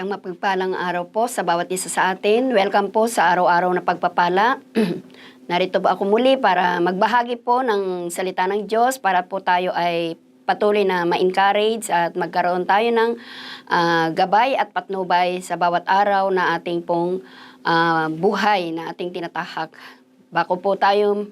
Isang mapagpalang araw po sa bawat isa sa atin. Welcome po sa araw-araw na pagpapala. Narito po ako muli para magbahagi po ng salita ng Diyos para po tayo ay patuloy na ma-encourage at magkaroon tayo ng ah, gabay at patnubay sa bawat araw na ating pong ah, buhay na ating tinatahak. Bako po tayo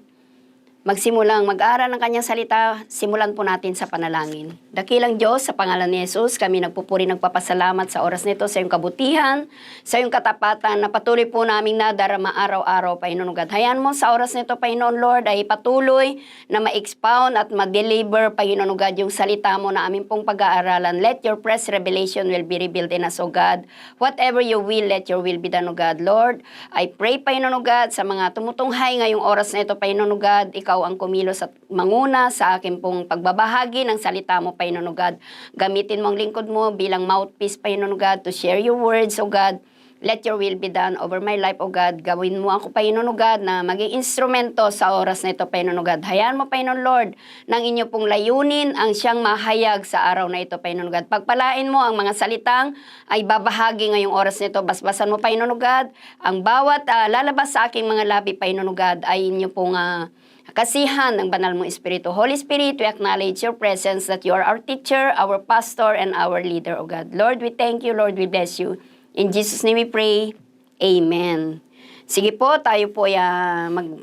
magsimulang mag-aral ng kanyang salita, simulan po natin sa panalangin. Dakilang Diyos, sa pangalan ni Jesus, kami nagpupuri nagpapasalamat sa oras nito sa iyong kabutihan, sa iyong katapatan na patuloy po naming nadarama araw-araw, Panginoon God. Hayaan mo sa oras nito, Panginoon Lord, ay patuloy na ma-expound at ma-deliver, Panginoon God, yung salita mo na aming pong pag-aaralan. Let your press revelation will be revealed in us, O God. Whatever you will, let your will be done, O God. Lord, I pray, Panginoon God, sa mga tumutunghay ngayong oras na ito, Panginoon God, ikaw ang kumilos at manguna sa akin pong pagbabahagi ng salita mo, Panginoon God. Gamitin mo ang lingkod mo bilang mouthpiece, Panginoon God, to share your words, O God. Let your will be done over my life, O God. Gawin mo ako, Panginoon God, na maging instrumento sa oras na ito, Panginoon God. Hayaan mo, Panginoon Lord, ng inyo pong layunin ang siyang mahayag sa araw na ito, Panginoon God. Pagpalain mo ang mga salitang ay babahagi ngayong oras na ito. Basbasan mo, Panginoon God, ang bawat ah, lalabas sa aking mga labi, Panginoon God, ay inyo pong ah, kasihan ng banal mong Espiritu. Holy Spirit, we acknowledge your presence that you are our teacher, our pastor, and our leader, O God. Lord, we thank you. Lord, we bless you. In Jesus' name we pray. Amen. Sige po, tayo po ay ah, mag...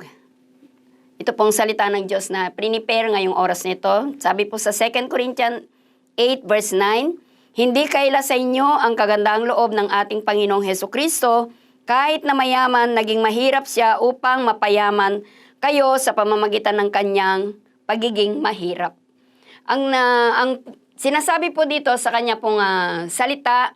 Ito pong salita ng Diyos na prepare ngayong oras nito. Sabi po sa 2 Corinthians 8 verse 9, Hindi kaila sa inyo ang kagandaang loob ng ating Panginoong Heso Kristo, kahit na mayaman, naging mahirap siya upang mapayaman kayo sa pamamagitan ng kanyang pagiging mahirap. Ang, na ang sinasabi po dito sa kanya pong ah, salita,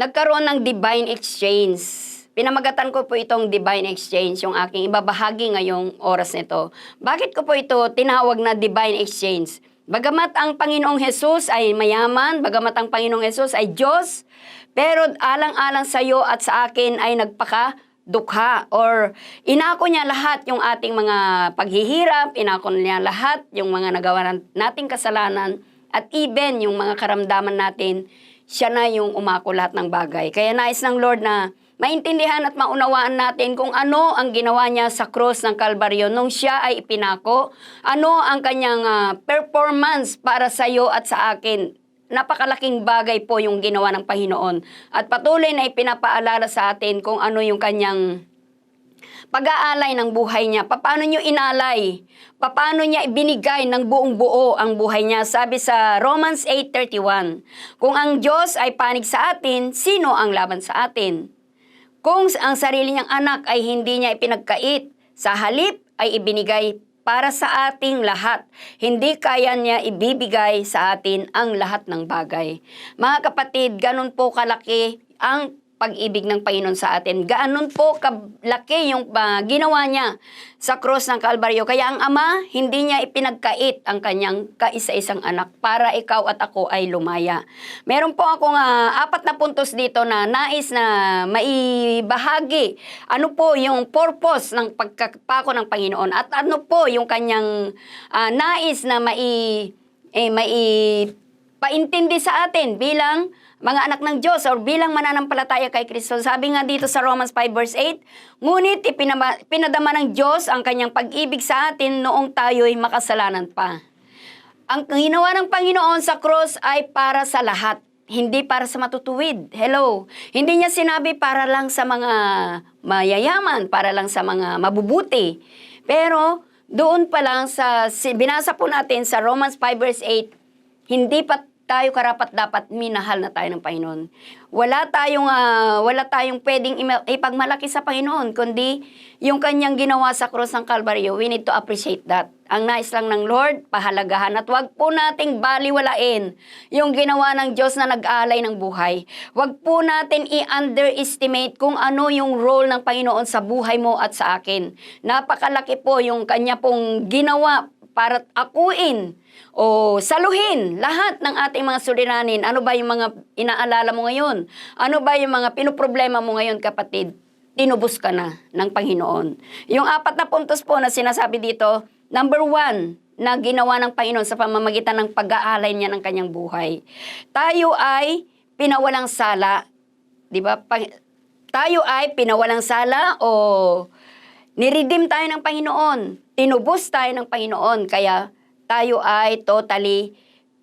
nagkaroon ng divine exchange. Pinamagatan ko po itong divine exchange, yung aking ibabahagi ngayong oras nito. Bakit ko po ito tinawag na divine exchange? Bagamat ang Panginoong Jesus ay mayaman, bagamat ang Panginoong Jesus ay Diyos, pero alang-alang sa iyo at sa akin ay nagpaka dukha or inako niya lahat yung ating mga paghihirap, inako niya lahat yung mga nagawa nating kasalanan at even yung mga karamdaman natin, siya na yung umako lahat ng bagay. Kaya nais ng Lord na maintindihan at maunawaan natin kung ano ang ginawa niya sa cross ng Kalbaryo nung siya ay ipinako, ano ang kanyang ah, performance para sa iyo at sa akin. Napakalaking bagay po yung ginawa ng Panginoon. At patuloy na ipinapaalala sa atin kung ano yung kanyang pag-aalay ng buhay niya. Paano niyo inalay? Paano niya ibinigay ng buong buo ang buhay niya? Sabi sa Romans 8.31, Kung ang Diyos ay panig sa atin, sino ang laban sa atin? Kung ang sarili niyang anak ay hindi niya ipinagkait, sa halip ay ibinigay para sa ating lahat. Hindi kaya niya ibibigay sa atin ang lahat ng bagay. Mga kapatid, ganun po kalaki ang pag-ibig ng Panginoon sa atin. Gaanon po kalaki yung ah, ginawa niya sa cross ng Kalbaryo. Kaya ang Ama, hindi niya ipinagkait ang kanyang kaisa-isang anak para ikaw at ako ay lumaya. Meron po akong ah, apat na puntos dito na nais na maibahagi. Ano po yung purpose ng pagkapako ng Panginoon at ano po yung kanyang ah, nais na mai, eh, mai paintindi sa atin bilang mga anak ng Diyos or bilang mananampalataya kay Kristo. Sabi nga dito sa Romans 5 verse 8, ngunit ipinama, pinadama ng Diyos ang kanyang pag-ibig sa atin noong tayo'y makasalanan pa. Ang ginawa ng Panginoon sa cross ay para sa lahat, hindi para sa matutuwid. Hello. Hindi niya sinabi para lang sa mga mayayaman, para lang sa mga mabubuti. Pero doon pa lang sa binasa po natin sa Romans 5 verse 8, hindi pa tayo karapat dapat minahal na tayo ng Panginoon. Wala tayong ah, wala tayong pwedeng ipagmalaki sa Panginoon kundi yung kanyang ginawa sa krus ng Kalbaryo. We need to appreciate that. Ang nais lang ng Lord, pahalagahan at wag po nating baliwalain yung ginawa ng Diyos na nag-alay ng buhay. Wag po natin i-underestimate kung ano yung role ng Panginoon sa buhay mo at sa akin. Napakalaki po yung kanya pong ginawa para akuin o saluhin lahat ng ating mga suliranin. Ano ba yung mga inaalala mo ngayon? Ano ba yung mga pinoproblema mo ngayon, kapatid? Tinubos ka na ng Panginoon. Yung apat na puntos po na sinasabi dito, number one, na ginawa ng Panginoon sa pamamagitan ng pag-aalay niya ng kanyang buhay. Tayo ay pinawalang sala 'di ba? Pa- tayo ay pinawalang sala o niredeem tayo ng Panginoon. Tinubos tayo ng Panginoon. Kaya tayo ay totally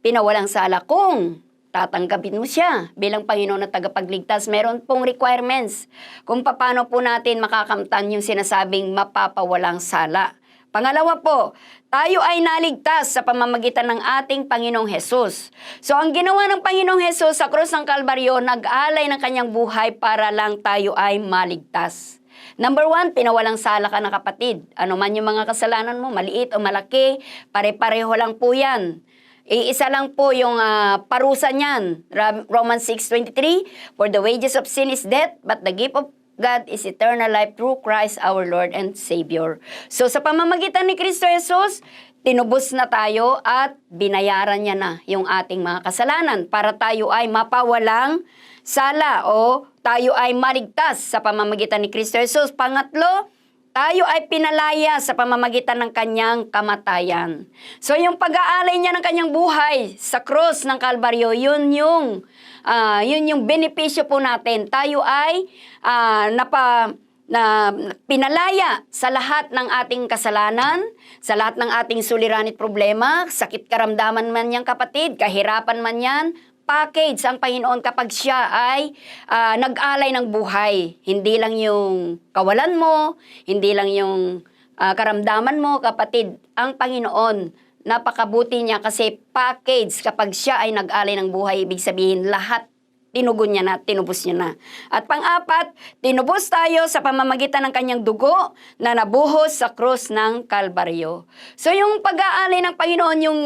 pinawalang sala. Kung tatanggapin mo siya bilang Panginoon na tagapagligtas, meron pong requirements kung paano po natin makakamtan yung sinasabing mapapawalang sala. Pangalawa po, tayo ay naligtas sa pamamagitan ng ating Panginoong Hesus. So ang ginawa ng Panginoong Hesus sa krus ng Kalbaryo, nag-alay ng kanyang buhay para lang tayo ay maligtas. Number one, pinawalang sala ka na kapatid. Ano man yung mga kasalanan mo, maliit o malaki, pare-pareho lang po yan. Iisa lang po yung ah, parusa niyan. Romans 6.23, For the wages of sin is death, but the gift of God is eternal life through Christ our Lord and Savior. So sa pamamagitan ni Kristo Jesus, tinubos na tayo at binayaran niya na yung ating mga kasalanan para tayo ay mapawalang sala o tayo ay maligtas sa pamamagitan ni Kristo Jesus. Pangatlo, tayo ay pinalaya sa pamamagitan ng kanyang kamatayan. So yung pag-aalay niya ng kanyang buhay sa cross ng Kalbaryo, yun yung ah, yun yung benepisyo po natin. Tayo ay ah, napa na pinalaya sa lahat ng ating kasalanan, sa lahat ng ating suliranin at problema, sakit karamdaman man yan kapatid, kahirapan man yan, package ang Panginoon kapag siya ay ah, nag-alay ng buhay. Hindi lang yung kawalan mo, hindi lang yung ah, karamdaman mo, kapatid. Ang Panginoon, napakabuti niya kasi package kapag siya ay nag-alay ng buhay, ibig sabihin lahat tinugon niya na, tinubos niya na. At pang-apat, tinubos tayo sa pamamagitan ng kanyang dugo na nabuhos sa krus ng Kalbaryo. So yung pag-aalay ng Panginoon, yung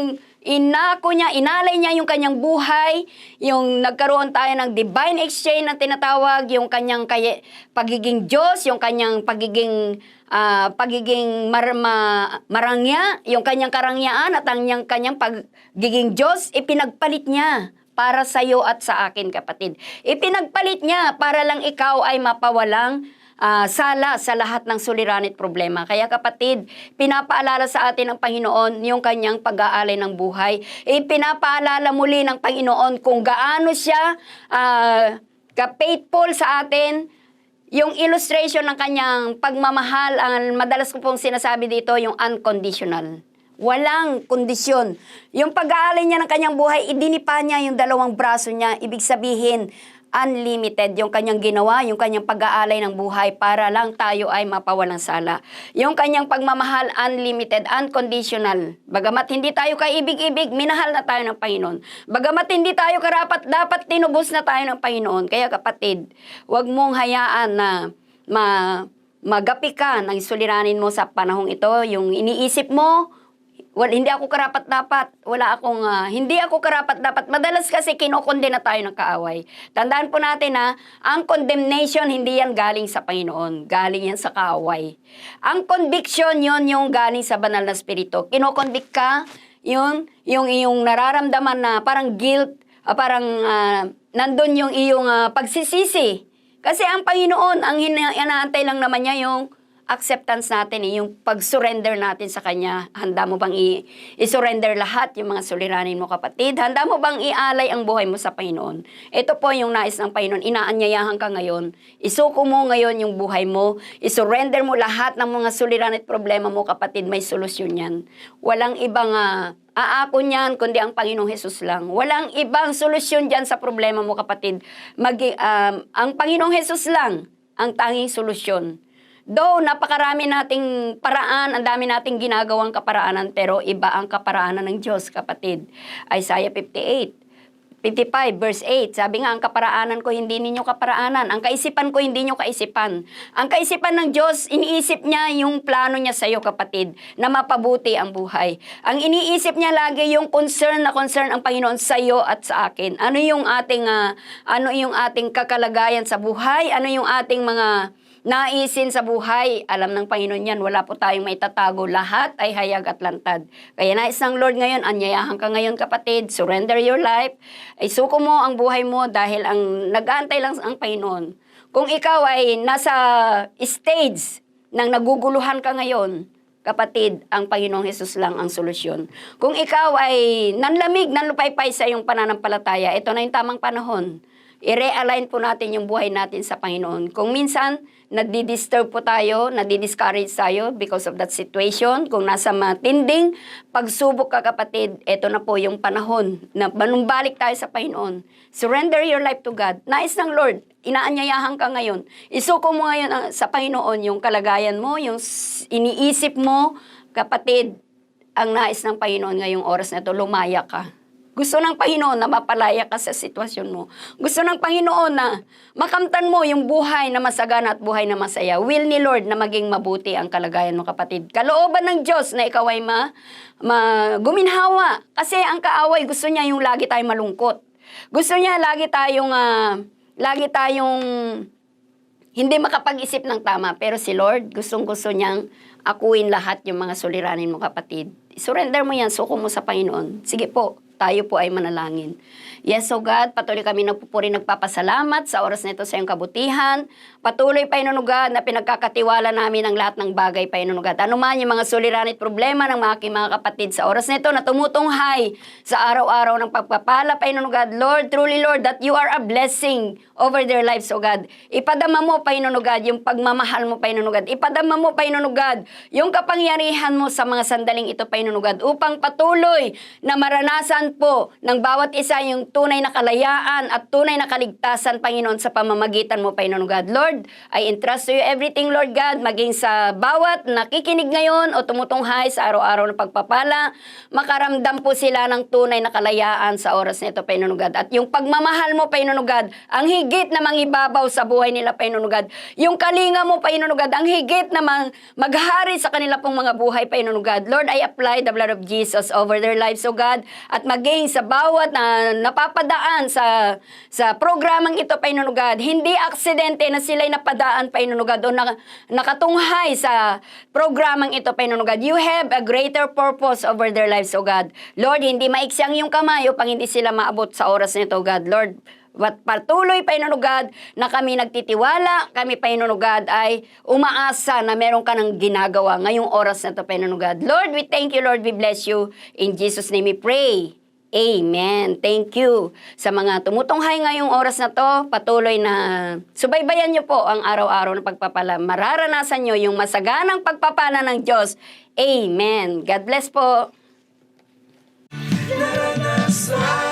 inako niya, inalay niya yung kanyang buhay, yung nagkaroon tayo ng divine exchange na tinatawag, yung kanyang kaya, pagiging Diyos, yung kanyang pagiging ah, pagiging mar, ma- marangya, yung kanyang karangyaan at ang kanyang, kanyang pagiging Diyos, ipinagpalit niya para sa iyo at sa akin, kapatid. Ipinagpalit niya para lang ikaw ay mapawalang ah, sala sa lahat ng suliranin at problema. Kaya kapatid, pinapaalala sa atin ng Panginoon yung kanyang pag-aalay ng buhay. Ipinapaalala muli ng Panginoon kung gaano siya ah, ka-faithful sa atin, yung illustration ng kanyang pagmamahal, ang madalas ko pong sinasabi dito, yung unconditional. Walang kondisyon. Yung pag-aalay niya ng kanyang buhay, idinipa niya yung dalawang braso niya. Ibig sabihin, unlimited yung kanyang ginawa, yung kanyang pag-aalay ng buhay para lang tayo ay mapawalang sala. Yung kanyang pagmamahal, unlimited, unconditional. Bagamat hindi tayo kaibig-ibig, minahal na tayo ng Panginoon. Bagamat hindi tayo karapat, dapat tinubos na tayo ng Panginoon. Kaya kapatid, wag mong hayaan na ma magapi ka ng suliranin mo sa panahong ito, yung iniisip mo, Well, hindi ako karapat dapat. Wala akong, ah, hindi ako karapat dapat. Madalas kasi kinokondena tayo ng kaaway. Tandaan po natin na ang condemnation, hindi yan galing sa Panginoon. Galing yan sa kaaway. Ang conviction, yon yung galing sa banal na spirito. Kinokonvict ka, yun, yung iyong nararamdaman na parang guilt, ah, parang ah, nandun yung iyong ah, pagsisisi. Kasi ang Panginoon, ang hina- inaantay lang naman niya yung acceptance natin, eh, yung pag-surrender natin sa Kanya. Handa mo bang i- i-surrender lahat yung mga suliranin mo kapatid? Handa mo bang ialay ang buhay mo sa Panginoon? Ito po yung nais ng Panginoon. Inaanyayahan ka ngayon. Isuko mo ngayon yung buhay mo. I-surrender mo lahat ng mga suliranin at problema mo kapatid. May solusyon yan. Walang ibang ah, aako niyan, kundi ang Panginoong Hesus lang. Walang ibang solusyon dyan sa problema mo, kapatid. Magi, um, ang Panginoong Hesus lang ang tanging solusyon. Though napakarami nating paraan, ang dami nating ginagawang kaparaanan, pero iba ang kaparaanan ng Diyos, kapatid. Isaiah 58. 55 verse 8, sabi nga, ang kaparaanan ko hindi ninyo kaparaanan. Ang kaisipan ko hindi nyo kaisipan. Ang kaisipan ng Diyos, iniisip niya yung plano niya sa iyo, kapatid, na mapabuti ang buhay. Ang iniisip niya lagi yung concern na concern ang Panginoon sa iyo at sa akin. Ano yung ating, ah, ano yung ating kakalagayan sa buhay? Ano yung ating mga naisin sa buhay. Alam ng Panginoon yan, wala po tayong may tatago. Lahat ay hayag at lantad. Kaya nais ng Lord ngayon, anyayahan ka ngayon kapatid, surrender your life, isuko mo ang buhay mo dahil ang nag-aantay lang ang Panginoon. Kung ikaw ay nasa stage ng naguguluhan ka ngayon, kapatid, ang Panginoong Hesus lang ang solusyon. Kung ikaw ay nanlamig, nanlupaypay sa iyong pananampalataya, ito na yung tamang panahon. I-realign po natin yung buhay natin sa Panginoon. Kung minsan, nadidisturb po tayo, nadidiscourage tayo because of that situation. Kung nasa matinding pagsubok ka kapatid, ito na po yung panahon na manumbalik tayo sa Panginoon. Surrender your life to God. Nais ng Lord, inaanyayahan ka ngayon. Isuko mo ngayon sa Panginoon yung kalagayan mo, yung iniisip mo, kapatid, ang nais ng Panginoon ngayong oras na ito, lumaya ka. Gusto ng Panginoon na mapalaya ka sa sitwasyon mo. Gusto ng Panginoon na makamtan mo yung buhay na masagana at buhay na masaya. Will ni Lord na maging mabuti ang kalagayan mo, kapatid. Kalooban ng Diyos na ikaw ay ma, ma, guminhawa. Kasi ang kaaway, gusto niya yung lagi tayong malungkot. Gusto niya lagi tayong, ah, lagi tayong hindi makapag-isip ng tama. Pero si Lord, gustong-gusto niyang akuin lahat yung mga suliranin mo, kapatid. Surrender mo yan, suko mo sa Panginoon. Sige po, tayo po ay manalangin. Yes, so God, patuloy kami nagpupuri, nagpapasalamat sa oras nito sa iyong kabutihan. Patuloy, Panginoon God, na pinagkakatiwala namin ang lahat ng bagay, Panginoon God. Ano man yung mga suliranin at problema ng mga aking mga kapatid sa oras nito na tumutunghay sa araw-araw ng pagpapala, Panginoon God. Lord, truly, Lord, that you are a blessing over their lives, O God. Ipadama mo, Panginoon God, yung pagmamahal mo, Panginoon God. Ipadama mo, Panginoon God, yung kapangyarihan mo sa mga sandaling ito, Panginoon God, upang patuloy na maranasan po ng bawat isa yung tunay na kalayaan at tunay na kaligtasan, Panginoon, sa pamamagitan mo, Panginoon God. Lord, I entrust to you everything, Lord God, maging sa bawat nakikinig ngayon o tumutunghay sa araw-araw na pagpapala, makaramdam po sila ng tunay na kalayaan sa oras nito, Panginoon God. At yung pagmamahal mo, Panginoon God, ang higit na mangibabaw sa buhay nila, Panginoon God. Yung kalinga mo, Panginoon God, ang higit na mang maghari sa kanila pong mga buhay, Panginoon God. Lord, I apply the blood of Jesus over their lives, O God, at maging sa bawat na napapadaan sa sa programang ito, Panginoon God, hindi aksidente na sila'y napadaan, Panginoon God, o naka, nakatunghay sa programang ito, Panginoon God. You have a greater purpose over their lives, O God. Lord, hindi maiksi ang iyong kamay upang hindi sila maabot sa oras nito, God. Lord, Wat patuloy, Panginoon God, na kami nagtitiwala, kami, Panginoon God, ay umaasa na meron ka ng ginagawa ngayong oras na ito, Panginoon God. Lord, we thank you, Lord, we bless you. In Jesus' name we pray. Amen. Thank you. Sa mga tumutunghay ngayong oras na to, patuloy na subaybayan niyo po ang araw-araw na pagpapala. Mararanasan niyo yung masaganang pagpapala ng Diyos. Amen. God bless po. Naranasan